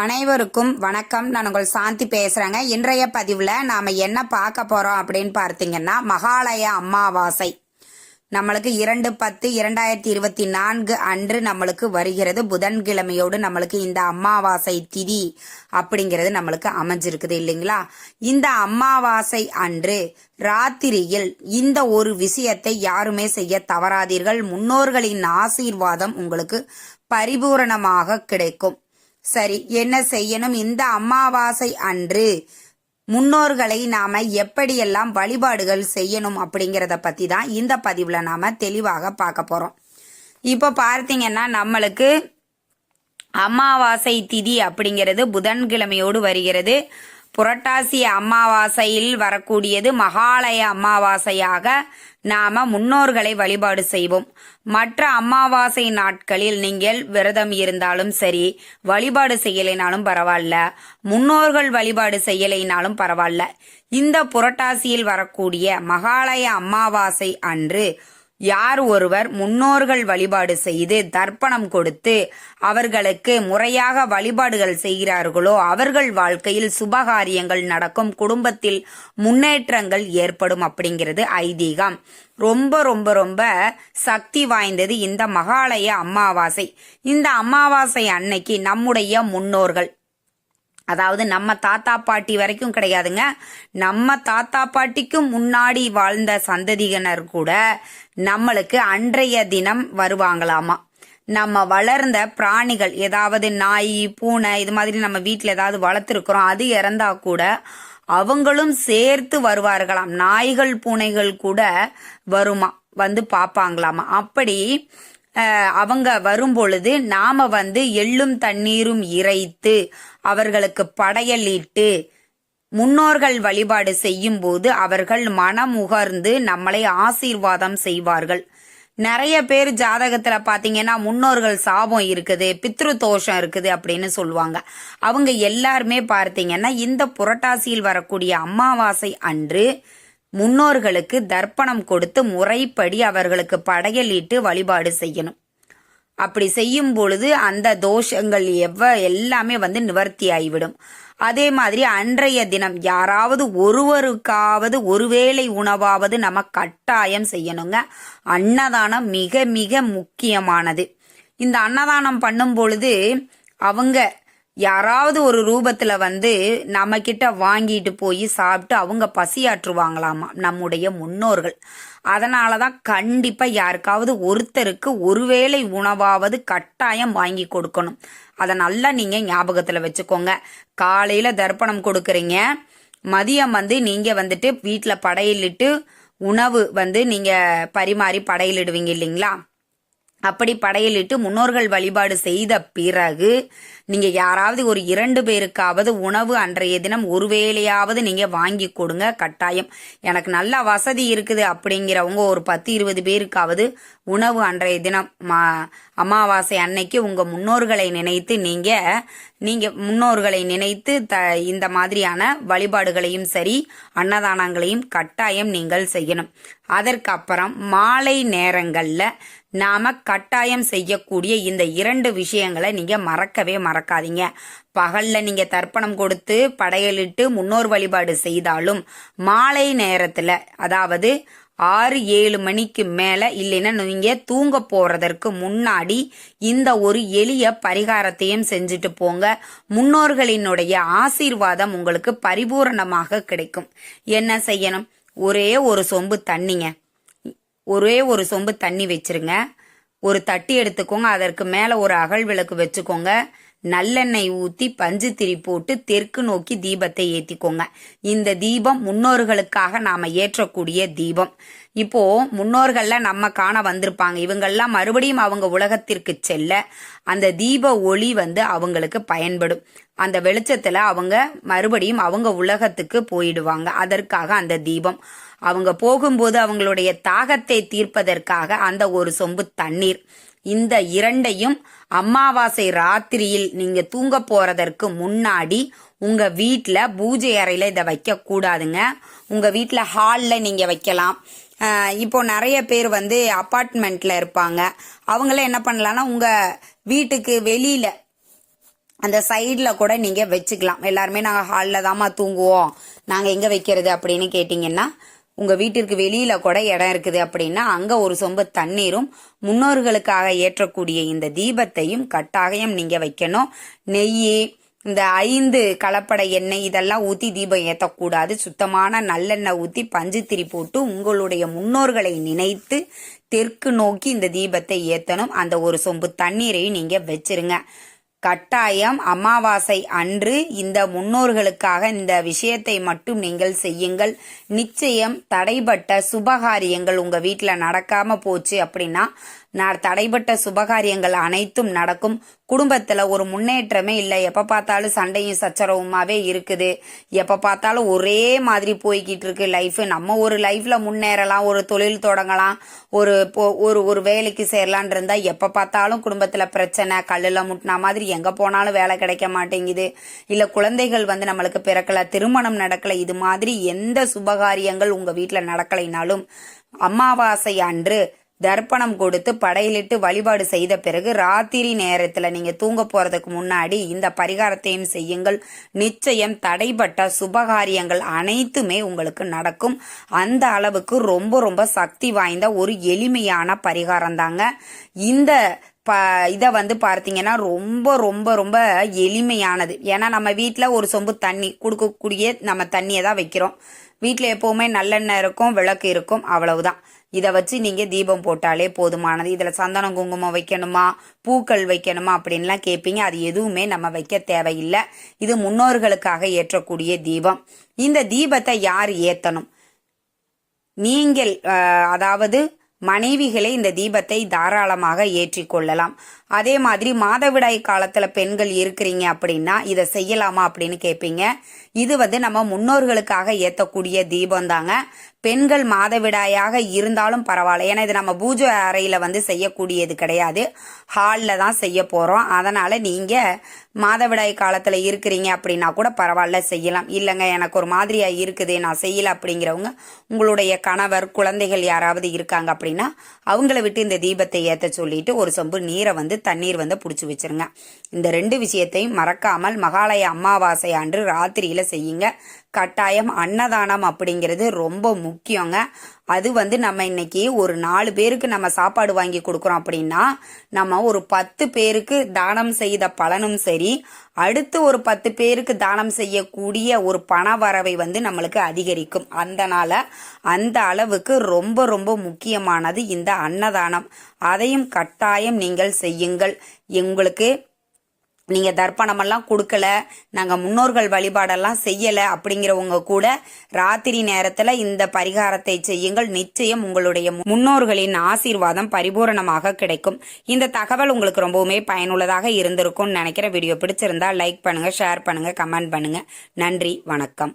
அனைவருக்கும் வணக்கம். நான் உங்கள் சாந்தி பேசுறேங்க. இன்றைய பதிவுல நாம என்ன பார்க்க போறோம் அப்படின்னு பார்த்தீங்கன்னா மகாலய அமாவாசை. நம்மளுக்கு இரண்டு பத்து இரண்டாயிரத்தி இருபத்தி நான்கு அன்று நம்மளுக்கு வருகிறது. புதன்கிழமையோடு நம்மளுக்கு இந்த அமாவாசை திதி அப்படிங்கிறது நம்மளுக்கு அமைஞ்சிருக்குது இல்லைங்களா? இந்த அமாவாசை அன்று ராத்திரியில் இந்த ஒரு விஷயத்தை யாருமே செய்ய தவறாதீர்கள். முன்னோர்களின் ஆசீர்வாதம் உங்களுக்கு பரிபூரணமாக கிடைக்கும். சரி என்ன செய்யணும்? இந்த அமாவாசை அன்று முன்னோர்களை நாம எப்படியெல்லாம் வழிபாடுகள் செய்யணும் அப்படிங்கிறத பத்தி தான் இந்த பதிவுல நாம தெளிவாக பார்க்க போறோம். இப்போ பார்த்தீங்கன்னா நம்மளுக்கு அமாவாசை திதி அப்படிங்கிறது புதன்கிழமையோடு வருகிறது. புரட்டாசி அமாவாசையில் வரக்கூடியது மகாலய அமாவாசையாக நாம முன்னோர்களை வழிபாடு செய்வோம். மற்ற அமாவாசை நாட்களில் நீங்கள் விரதம் இருந்தாலும் சரி வழிபாடு செய்யலைனாலும் பரவாயில்ல. முன்னோர்கள் வழிபாடு செய்யலைனாலும் பரவாயில்ல. இந்த புரட்டாசியில் வரக்கூடிய மகாலய அமாவாசை அன்று யார் ஒருவர் முன்னோர்கள் வழிபாடு செய்து தர்ப்பணம் கொடுத்து அவர்களுக்கு முறையாக வழிபாடுகள் செய்கிறார்களோ அவர்கள் வாழ்க்கையில் சுபகாரியங்கள் நடக்கும் குடும்பத்தில் முன்னேற்றங்கள் ஏற்படும் அப்படிங்கிறது ஐதீகம். ரொம்ப ரொம்ப ரொம்ப சக்தி வாய்ந்தது இந்த மகாலய அமாவாசை. இந்த அமாவாசை அன்னைக்கு நம்முடைய முன்னோர்கள் அதாவது நம்ம தாத்தா பாட்டி வரைக்கும் கிடையாதுங்க. நம்ம தாத்தா பாட்டிக்கும் முன்னாடி வாழ்ந்த சந்ததியினர் கூட நம்மளுக்கு அன்றைய தினம் வருவாங்களாமா. நம்ம வளர்ந்த பிராணிகள் ஏதாவது நாய் பூனை இது மாதிரி நம்ம வீட்டில் ஏதாவது வளர்த்துருக்குறோம் அது இறந்தா கூட அவங்களும் சேர்த்து வருவார்களாம். நாய்கள் பூனைகள் கூட வருமா வந்து பார்ப்பாங்களாமா. அப்படி அவங்க வரும்பொழுது நாம வந்து எள்ளும் தண்ணீரும் இறைத்து அவர்களுக்கு படையலிட்டு முன்னோர்கள் வழிபாடு செய்யும் போது அவர்கள் மனமுகர்ந்து நம்மளை ஆசீர்வாதம் செய்வார்கள். நிறைய பேர் ஜாதகத்துல பாத்தீங்கன்னா முன்னோர்கள் சாபம் இருக்குது பித்ரு தோஷம் இருக்குது அப்படின்னு சொல்லுவாங்க. அவங்க எல்லாருமே பார்த்தீங்கன்னா இந்த புரட்டாசியில் வரக்கூடிய அமாவாசை அன்று முன்னோர்களுக்கு தர்ப்பணம் கொடுத்து முறைப்படி அவர்களுக்கு படையலிட்டு வழிபாடு செய்யணும். அப்படி செய்யும் பொழுது அந்த தோஷங்கள் எவ்வ எல்லாமே வந்து நிவர்த்தி ஆகிவிடும். அதே மாதிரி அன்றைய தினம் யாராவது ஒருவருக்காவது ஒருவேளை உணவாவது நம்ம கட்டாயம் செய்யணுங்க. அன்னதானம் மிக மிக முக்கியமானது. இந்த அன்னதானம் பண்ணும் பொழுது அவங்க யாராவது ஒரு ரூபத்துல வந்து நம்ம கிட்ட வாங்கிட்டு போய் சாப்பிட்டு அவங்க பசியாற்றுவாங்களாமா? நம்முடைய முன்னோர்கள். அதனாலதான் கண்டிப்பா யாருக்காவது ஒருத்தருக்கு ஒருவேளை உணவாவது கட்டாயம் வாங்கி கொடுக்கணும். அதை நல்லா நீங்க ஞாபகத்துல வச்சுக்கோங்க. காலையில தர்ப்பணம் கொடுக்குறீங்க. மதியம் வந்து நீங்க வந்துட்டு வீட்டுல படையலிட்டு உணவு வந்து நீங்க பரிமாறி படையலிடுவீங்க இல்லைங்களா? அப்படி படையலிட்டு முன்னோர்கள் வழிபாடு செய்த பிறகு நீங்க யாராவது ஒரு இரண்டு பேருக்காவது உணவு அன்றைய தினம் ஒருவேளையாவது நீங்க வாங்கி கொடுங்க கட்டாயம். எனக்கு நல்ல வசதி இருக்குது அப்படிங்கிறவங்க ஒரு பத்து இருபது பேருக்காவது உணவு அன்றைய தினம் மா அமாவாசை அன்னைக்கு உங்க முன்னோர்களை நினைத்து நீங்க நீங்க முன்னோர்களை நினைத்து த இந்த மாதிரியான வழிபாடுகளையும் சரி அன்னதானங்களையும் கட்டாயம் நீங்கள் செய்யணும். அதற்கப்புறம் மாலை நேரங்களில் நாம கட்டாயம் செய்யக்கூடிய இந்த இரண்டு விஷயங்களை நீங்க மறக்கவே மறக்காதீங்க. பகல்ல நீங்க தர்ப்பணம் கொடுத்து படையலிட்டு முன்னோர் வழிபாடு செய்தாலும் மாலை நேரத்துல அதாவது ஆறு ஏழு மணிக்கு மேல இல்லைன்னா நீங்க தூங்க போறதற்கு முன்னாடி இந்த ஒரு எளிய பரிகாரத்தையும் செஞ்சுட்டு போங்க. முன்னோர்களினுடைய ஆசீர்வாதம் உங்களுக்கு பரிபூரணமாக கிடைக்கும். என்ன செய்யணும்? ஒரே ஒரு சொம்பு தண்ணிங்க. ஒரே ஒரு சொம்பு தண்ணி வச்சிருங்க. ஒரு தட்டி எடுத்துக்கோங்க. அதற்கு மேலே ஒரு அகல் விளக்கு வச்சுக்கோங்க. நல்லெண்ணெய் ஊற்றி பஞ்சு திரி போட்டு தெற்கு நோக்கி தீபத்தை ஏற்றிக்கோங்க இந்த தீபம் முன்னோர்களுக்காக நாம் ஏற்றக்கூடிய தீபம். இப்போ முன்னோர்கள்ல நம்ம காண வந்திருப்பாங்க. இவங்கெல்லாம் மறுபடியும் அவங்க உலகத்திற்கு செல்ல அந்த தீப ஒளி வந்து அவங்களுக்கு பயன்படும். அந்த வெளிச்சத்துல அவங்க மறுபடியும் அவங்க உலகத்துக்கு போயிடுவாங்க. அதற்காக அந்த தீபம். அவங்க போகும்போது அவங்களுடைய தாகத்தை தீர்ப்பதற்காக அந்த ஒரு சொம்பு தண்ணீர். இந்த இரண்டையும் அமாவாசை ராத்திரியில் நீங்க தூங்க போறதற்கு முன்னாடி உங்க வீட்டில் பூஜை அறையில இதை வைக்க கூடாதுங்க. உங்க வீட்டில் ஹாலில் நீங்க வைக்கலாம். இப்போ நிறைய பேர் வந்து அப்பார்ட்மெண்ட்ல இருப்பாங்க. அவங்கள என்ன பண்ணலாம்னா உங்க வீட்டுக்கு வெளியில அந்த சைடில் கூட நீங்கள் வச்சுக்கலாம். எல்லாருமே நாங்கள் ஹாலில் தாம்மா தூங்குவோம். நாங்கள் எங்கே வைக்கிறது அப்படின்னு கேட்டிங்கன்னா உங்கள் வீட்டிற்கு வெளியில் கூட இடம் இருக்குது அப்படின்னா அங்கே ஒரு சொம்பு தண்ணீரும் முன்னோர்களுக்காக ஏற்றக்கூடிய இந்த தீபத்தையும் கட்டாயம் நீங்கள் வைக்கணும். நெய் இந்த ஐந்து கலப்பட எண்ணெய் இதெல்லாம் ஊற்றி தீபம் ஏற்றக்கூடாது சுத்தமான நல்லெண்ணெய் ஊற்றி பஞ்சுத்திரி போட்டு உங்களுடைய முன்னோர்களை நினைத்து தெற்கு நோக்கி இந்த தீபத்தை ஏற்றணும் அந்த ஒரு சொம்பு தண்ணீரையும் நீங்கள் வச்சிருங்க. கட்டாயம் அமாவாசை அன்று இந்த முன்னோர்களுக்காக இந்த விஷயத்தை மட்டும் நீங்கள் செய்யுங்கள். நிச்சயம் தடைபட்ட சுபகாரியங்கள் உங்கள் வீட்டில் நடக்காமல் போச்சு அப்படின்னா தடைபட்ட சுபகாரியங்கள் அனைத்தும் நடக்கும். குடும்பத்துல ஒரு முன்னேற்றமே இல்லை. எப்ப பார்த்தாலும் சண்டையும் சச்சரவுமாவே இருக்குது. எப்ப பார்த்தாலும் ஒரே மாதிரி போய்கிட்டு இருக்கு லைஃப் நம்ம ஒரு லைஃப்ல முன்னேறலாம் ஒரு தொழில் தொடங்கலாம் ஒரு ஒரு ஒரு வேலைக்கு சேரலான் இருந்தா எப்ப பார்த்தாலும் குடும்பத்துல பிரச்சனை கல்லுல முட்டினா மாதிரி எங்க போனாலும் வேலை கிடைக்க மாட்டேங்குது. இல்ல குழந்தைகள் வந்து நம்மளுக்கு பிறக்கல திருமணம் நடக்கல இது மாதிரி எந்த சுபகாரியங்கள் உங்க வீட்டுல நடக்கலைனாலும் அமாவாசை அன்று தர்ப்பணம் கொடுத்து படையிலிட்டு வழிபாடு செய்த பிறகு ராத்திரி நேரத்துல நீங்க தூங்க போறதுக்கு முன்னாடி இந்த பரிகாரத்தையும் செய்யுங்கள். நிச்சயம் தடைப்பட்ட சுபகாரியங்கள் அனைத்துமே உங்களுக்கு நடக்கும். அந்த அளவுக்கு ரொம்ப ரொம்ப சக்தி வாய்ந்த ஒரு எளிமையான பரிகாரம் தாங்க இந்த ப இதை வந்து பார்த்தீங்கன்னா ரொம்ப ரொம்ப ரொம்ப எளிமையானது. ஏன்னா நம்ம வீட்டில் ஒரு சொம்பு தண்ணி கொடுக்கக்கூடிய நம்ம தண்ணியை தான் வைக்கிறோம். வீட்டில் எப்போவுமே நல்லெண்ணெய் இருக்கும் விளக்கு இருக்கும் அவ்வளவுதான். இதை வச்சு நீங்கள் தீபம் போட்டாலே போதுமானது. இதில் சந்தனம் குங்குமம் வைக்கணுமா? பூக்கள் வைக்கணுமா? அப்படின்லாம் கேட்பீங்க அது எதுவுமே நம்ம வைக்க தேவையில்லை. இது முன்னோர்களுக்காக ஏற்றக்கூடிய தீபம். இந்த தீபத்தை யார் ஏற்றணும் நீங்கள் அதாவது மனைவிகளே இந்த தீபத்தை தாராளமாக ஏற்றிக்கொள்ளலாம் அதே மாதிரி மாதவிடாய் காலத்துல பெண்கள் இருக்கிறீங்க அப்படின்னா இதை செய்யலாமா அப்படின்னு கேட்பீங்க இது வந்து நம்ம முன்னோர்களுக்காக ஏத்தக்கூடிய தீபம் தாங்க பெண்கள் மாதவிடாயாக இருந்தாலும் பரவாயில்ல. ஏன்னா இது நம்ம பூஜை அறையில் வந்து செய்யக்கூடியது கிடையாது. ஹாலில் தான் செய்ய போகிறோம் அதனால் நீங்கள் மாதவிடாய் காலத்தில் இருக்கிறீங்க அப்படின்னா கூட பரவாயில்ல செய்யலாம். இல்லைங்க எனக்கு ஒரு மாதிரியாக இருக்குது நான் செய்யலை அப்படிங்கிறவங்க உங்களுடைய கணவர் குழந்தைகள் யாராவது இருக்காங்க அப்படின்னா அவங்கள விட்டு இந்த தீபத்தை ஏற்ற சொல்லிட்டு ஒரு சொம்பு நீரை வந்து தண்ணீர் வந்து பிடிச்சி வச்சிருங்க. இந்த ரெண்டு விஷயத்தையும் மறக்காமல் மகாலய அமாவாசை அன்று ராத்திரியில் செய்யுங்க. கட்டாயம் அன்னதானம் அப்படிங்கிறது ரொம்ப முக்கியங்க. அது வந்து நம்ம இன்னைக்கு ஒரு நாலு பேருக்கு நம்ம சாப்பாடு வாங்கி கொடுக்குறோம் அப்படின்னா நம்ம ஒரு பத்து பேருக்கு தானம் செய்த பலனும் சரி அடுத்து ஒரு பத்து பேருக்கு தானம் செய்யக்கூடிய ஒரு பண வரவை வந்து நம்மளுக்கு அதிகரிக்கும். அதனால அந்த அளவுக்கு ரொம்ப ரொம்ப முக்கியமானது இந்த அன்னதானம். அதையும் கட்டாயம் நீங்கள் செய்யுங்கள். உங்களுக்கு நீங்க தர்ப்பணமெல்லாம் கொடுக்கல நாங்க முன்னோர்கள் வழிபாடெல்லாம் செய்யல அப்படிங்கிறவங்க கூட ராத்திரி நேரத்துல இந்த பரிகாரத்தை செய்யுங்கள். நிச்சயம் உங்களுடைய முன்னோர்களின் ஆசீர்வாதம் பரிபூரணமாக கிடைக்கும். இந்த தகவல் உங்களுக்கு ரொம்பவுமே பயனுள்ளதாக இருந்திருக்கும்னு நினைக்கிற. வீடியோ பிடிச்சிருந்தா லைக் பண்ணுங்க ஷேர் பண்ணுங்க கமெண்ட் பண்ணுங்க. நன்றி வணக்கம்.